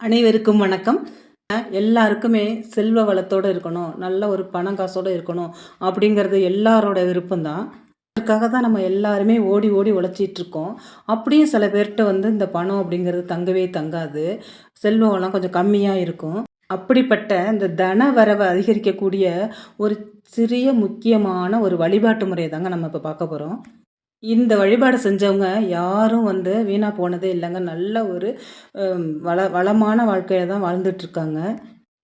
அனைவருக்கும் வணக்கம். எல்லாருக்குமே செல்வ வளத்தோடு இருக்கணும் நல்ல ஒரு பணம் காசோடு இருக்கணும் அப்படிங்கிறது எல்லாரோட விருப்பம்தான். அதுக்காக தான் நம்ம எல்லாருமே ஓடி ஓடி உழைச்சிட்ருக்கோம் அப்படியும் சில பேர்கிட்ட வந்து இந்த பணம் அப்படிங்கிறது தங்கவே தங்காது. செல்வ வளம் கொஞ்சம் கம்மியாக இருக்கும். அப்படிப்பட்ட இந்த தன வரவை அதிகரிக்கக்கூடிய ஒரு சிறிய முக்கியமான ஒரு வழிபாட்டு முறையை தாங்க நம்ம இப்போ பார்க்க போகிறோம் இந்த வழிபாடு செஞ்சவங்க யாரும் வந்து வீணாக போனதே இல்லைங்க. நல்ல ஒரு வள வளமான வாழ்க்கையை தான் வாழ்ந்துட்டுருக்காங்க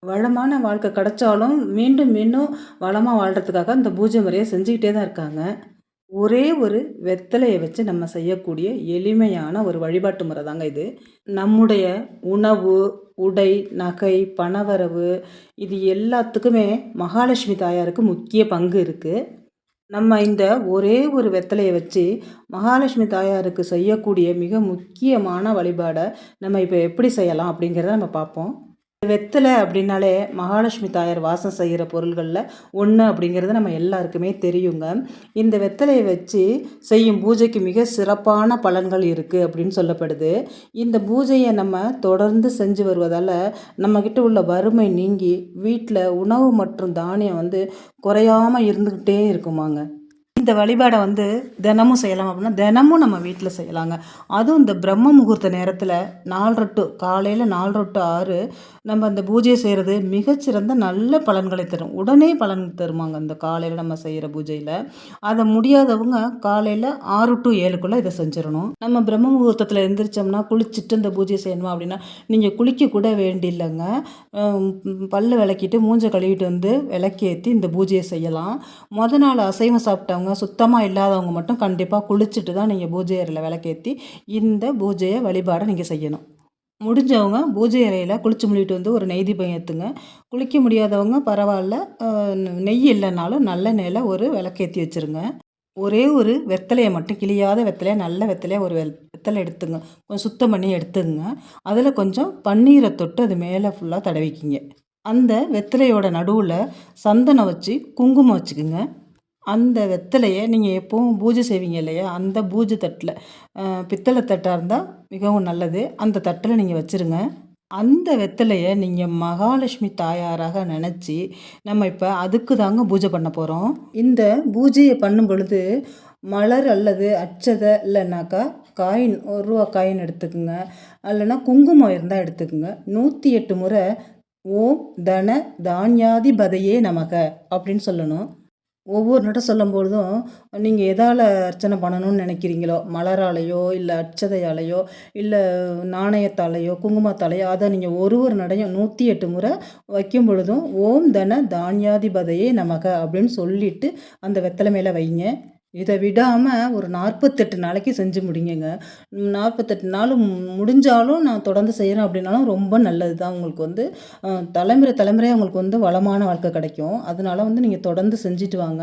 வளமான வாழ்க்கை கிடைச்சாலும் மீண்டும் மீண்டும் வளமாக வாழ்கிறதுக்காக இந்த பூஜை முறையை செஞ்சுக்கிட்டே தான் இருக்காங்க. ஒரே ஒரு வெத்தலையை வச்சு நம்ம செய்யக்கூடிய எளிமையான ஒரு வழிபாட்டு முறை தாங்க இது. நம்முடைய உணவு உடை நகை பணவரவு இது எல்லாத்துக்குமே மகாலட்சுமி தாயாருக்கு முக்கிய பங்கு இருக்குது நம்ம இந்த ஒரே ஒரு வெத்தலையை வச்சு மகாலட்சுமி தாயாருக்கு செய்யக்கூடிய மிக முக்கியமான வழிபாடை நம்ம இப்போ எப்படி செய்யலாம் அப்படிங்கிறத நம்ம பார்ப்போம். வெத்தலை அப்படின்னாலே மகாலட்சுமி தாயார் வாசம் செய்கிற பொருள்களில் ஒன்று அப்படிங்கிறது நம்ம எல்லாருக்குமே தெரியுங்க. இந்த வெத்தலையை வச்சு செய்யும் பூஜைக்கு மிக சிறப்பான பலன்கள் இருக்குது அப்படின்னு சொல்லப்படுது. இந்த பூஜையை நம்ம தொடர்ந்து செஞ்சு வருவதால் நம்மக்கிட்ட உள்ள வறுமை நீங்கி வீட்டில் உணவு மற்றும் தானியம் வந்து குறையாமல் இருந்துக்கிட்டே இருக்குமாங்க. இந்த வழிபாடை வந்து தினமும் செய்யலாம் அப்படின்னா தினமும் நம்ம வீட்டில் செய்யலாங்க. அதுவும் இந்த பிரம்ம முகூர்த்த நேரத்தில் நாலரை டு காலையில் நாலரை டு ஆறு நம்ம அந்த பூஜையை செய்கிறது மிகச்சிறந்த நல்ல பலன்களை தரும். உடனே பலன் தருமாங்க இந்த காலையில் நம்ம செய்கிற பூஜையில். அதை முடியாதவங்க காலையில் ஆறு டு ஏழுக்குள்ளே இதை செஞ்சிடணும். நம்ம பிரம்ம முகூர்த்தத்தில் எழுந்திரிச்சோம்னா குளிச்சுட்டு இந்த பூஜை செய்யணுமா அப்படின்னா நீங்கள் குளிக்க கூட வேண்டியில்லைங்க. ஹம், பல்லு விளக்கிட்டு மூஞ்சை கழுவிட்டு வந்து விளக்கேற்றி இந்த பூஜையை செய்யலாம். முத நாள் அசைவம் சாப்பிட்டவங்க சுத்தமாக இல்லாதவங்க மட்டும் கண்டிப்பாக குளிச்சுட்டு தான் நீங்கள் பூஜை அறையில் விளக்கேற்றி இந்த பூஜையை வழிபாடை நீங்கள் செய்யணும். முடிஞ்சவங்க பூஜை அறையில் குளிச்சு முடிட்டு வந்து ஒரு நெய் தீபம் ஏற்றுங்க குளிக்க முடியாதவங்க பரவாயில்ல நெய் இல்லைனாலும் நல்ல நெய்யில் ஒரு விளக்கேற்றி வச்சுருங்க. ஒரே ஒரு வெத்தலையை மட்டும் கிளியாத வெத்தலையை நல்ல வெத்தலையை ஒரு வெ வெத்தலை எடுத்துங்க. கொஞ்சம் சுத்தம் பண்ணி எடுத்துங்க. அதில் கொஞ்சம் பன்னீரை தொட்டு அது மேலே ஃபுல்லாக தடவிக்கிங்க. அந்த வெத்தலையோட நடுவில் சந்தனம் வச்சு குங்குமம் வச்சுக்குங்க. அந்த வெத்தலையை நீங்கள் எப்போவும் பூஜை செய்வீங்க இல்லையா? அந்த பூஜை தட்டில். பித்தளை தட்டாக இருந்தால் மிகவும் நல்லது. அந்த தட்டில் நீங்கள் வச்சுருங்க. அந்த வெத்தலையை நீங்கள் மகாலட்சுமி தாயாராக நினச்சி நம்ம இப்போ அதுக்கு தாங்க பூஜை பண்ண போகிறோம் இந்த பூஜையை பண்ணும் பொழுது மலர் அல்லது அச்சதை இல்லைனாக்கா காயின் ஒரு ரூபா காயின் எடுத்துக்கோங்க. இல்லைன்னா குங்குமம் இருந்தால் எடுத்துக்கோங்க. நூற்றி எட்டு முறை ஓம் தன தானியாதிபதையே நமக அப்படின்னு சொல்லணும். ஒவ்வொரு நட்டம் சொல்லும்பொழுதும் நீங்கள் எதால் அர்ச்சனை பண்ணணும்னு நினைக்கிறீங்களோ? மலராலையோ இல்லை அட்சதையாலேயோ இல்லை நாணயத்தாலேயோ குங்குமத்தாலேயோ அதை நீங்கள் ஒரு ஒரு நடையும் நூற்றி எட்டு முறை வைக்கும் பொழுதும் ஓம் தன தானியாதிபதையே நமக அப்படின்னு சொல்லிட்டு அந்த வெத்தலை மேலே வைங்க. இதை விடாமல் ஒரு நாற்பத்தெட்டு நாளைக்கு செஞ்சு முடிங்கங்க. நாற்பத்தெட்டு நாள் முடிஞ்சாலும் நான் தொடர்ந்து செய்கிறேன் அப்படின்னாலும் ரொம்ப நல்லது தான் உங்களுக்கு வந்து தலைமுறை தலைமுறையாக உங்களுக்கு வந்து வளமான வாழ்க்கை கிடைக்கும். அதனால வந்து நீங்கள் தொடர்ந்து செஞ்சுட்டு வாங்க.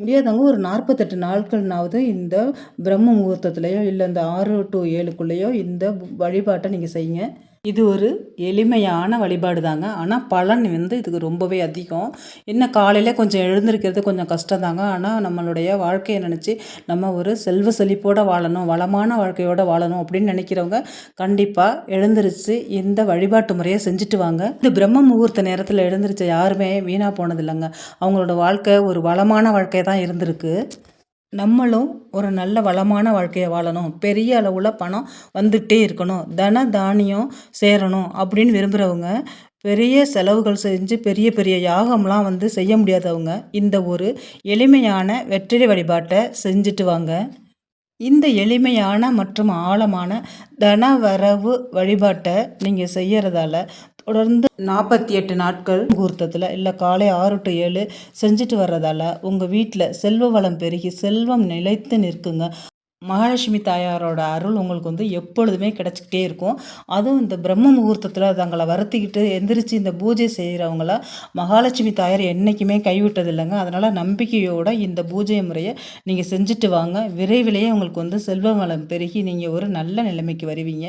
முடியாதவங்க ஒரு நாற்பத்தெட்டு நாட்கள்னாவது இந்த பிரம்ம முகூர்த்தத்துலேயோ இல்லை இந்த ஆறு டு ஏழுக்குள்ளேயோ இந்த வழிபாட்டை நீங்கள் செய்யுங்க. இது ஒரு எளிமையான வழிபாடு தாங்க. ஆனால் பலன் வந்து இதுக்கு ரொம்பவே அதிகம். என்ன காலையில் கொஞ்சம் எழுந்திருக்கிறது கொஞ்சம் கஷ்டம் தாங்க. ஆனால் நம்மளுடைய வாழ்க்கையை நினச்சி நம்ம ஒரு செல்வ செழிப்போடு வாழணும் வளமான வாழ்க்கையோடு வாழணும் அப்படின்னு நினைக்கிறவங்க கண்டிப்பாக எழுந்திருச்சு இந்த வழிபாட்டு முறையை செஞ்சுட்டு வாங்க. இந்த பிரம்ம முகூர்த்த நேரத்தில் எழுந்திருச்ச யாருமே வீணாக போனதில்லைங்க. அவங்களோட வாழ்க்கை ஒரு வளமான வாழ்க்கையாக தான் இருந்திருக்கு. நம்மளும் ஒரு நல்ல வளமான வாழ்க்கையை வாழணும். பெரிய அளவில் பணம் வந்துகிட்டே இருக்கணும். தன தானியம் சேரணும் அப்படின்னு விரும்புகிறவங்க பெரிய செலவுகள் செஞ்சு பெரிய பெரிய யாகம்லாம் வந்து செய்ய முடியாதவங்க இந்த ஒரு எளிமையான வெற்றிலை வழிபாட்டை செஞ்சுட்டு வாங்க. இந்த எளிமையான மற்றும் ஆழமான தனவரவு வழிபாட்டை நீங்கள் செய்யறதால தொடர்ந்து நாற்பத்தி எட்டு நாட்கள் முகூர்த்தத்தில் இல்லை காலை ஆறு டு ஏழு செஞ்சுட்டு வர்றதால உங்கள் வீட்டில் செல்வ வளம் பெருகி செல்வம் நிலைத்து நிற்குங்க. மகாலட்சுமி தாயாரோட அருள் உங்களுக்கு வந்து எப்பொழுதுமே கிடச்சிக்கிட்டே இருக்கும். அதுவும் இந்த பிரம்ம முகூர்த்தத்தில் தங்களை வருத்திக்கிட்டு எந்திரிச்சு இந்த பூஜை செய்கிறவங்கள மகாலட்சுமி தாயார் என்றைக்குமே கைவிட்டது இல்லைங்க. அதனால் நம்பிக்கையோடு இந்த பூஜை முறையை நீங்கள் செஞ்சுட்டு வாங்க. விரைவிலேயே உங்களுக்கு வந்து செல்வ வளம் பெருகி நீங்கள் ஒரு நல்ல நிலைமைக்கு வருவீங்க.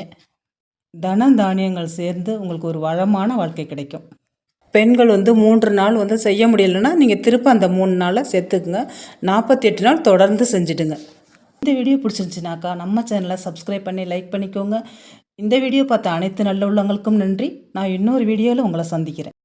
தன தானியங்கள் சேர்ந்து உங்களுக்கு ஒரு வளமான வாழ்க்கை கிடைக்கும். பெண்கள் வந்து மூன்று நாள் வந்து செய்ய முடியலைன்னா நீங்கள் திரும்ப அந்த மூணு நாளை சேர்த்துக்குங்க. நாற்பத்தி எட்டு நாள் தொடர்ந்து செஞ்சுடுங்க. இந்த வீடியோ பிடிச்சிருந்துச்சுனாக்கா நம்ம சேனலை சப்ஸ்கிரைப் பண்ணி லைக் பண்ணிக்கோங்க. இந்த வீடியோ பார்த்த அனைத்து நல்ல உள்ளங்களுக்கும் நன்றி. நான் இன்னொரு வீடியோவில் உங்களை சந்திக்கிறேன்.